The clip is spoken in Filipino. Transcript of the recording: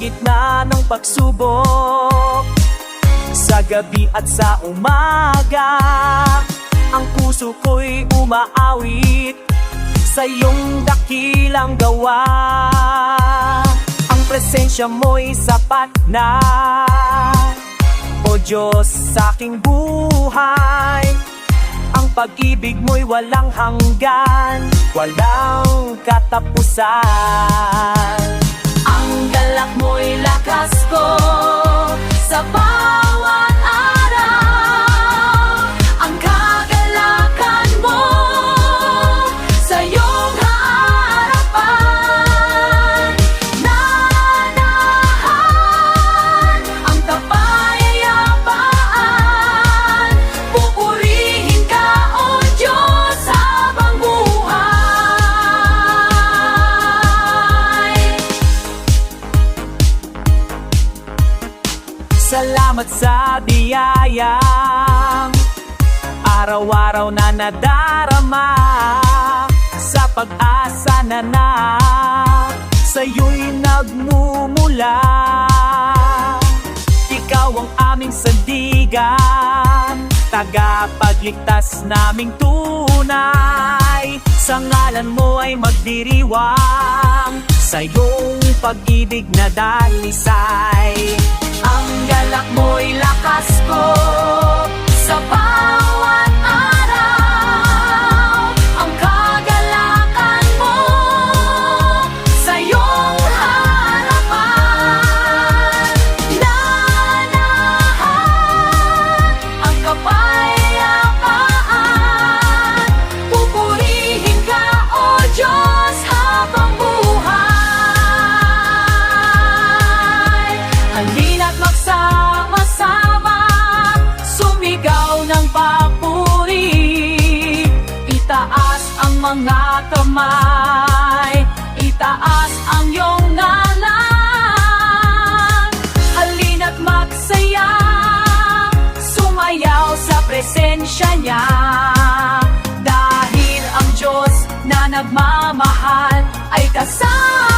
Gitna ng pagsubok Sa gabi at sa umaga. Ang puso ko'y umaawit Sa iyong dakilang gawa. Ang presensya mo'y sapat na. O Diyos sa aking buhay Ang pag-ibig mo'y walang hanggan Walang katapusan Ang galak mo'y lakas ko Salamat sa biyayang Araw-araw na nadarama Sa pag-asa na na Sa'yo'y nagmumula. Ikaw ang aming sandigan Tagapagligtas naming tunay. Sa ngalan mo ay magdiriwang Sa iyong pag-ibig na dalisay Mo'y lakas ko Sa bawat kamay Itaas ang iyong ngalan. Halina't magsaya Sumayaw sa presensya niya. Dahil ang Diyos na nagmamahal ay kasama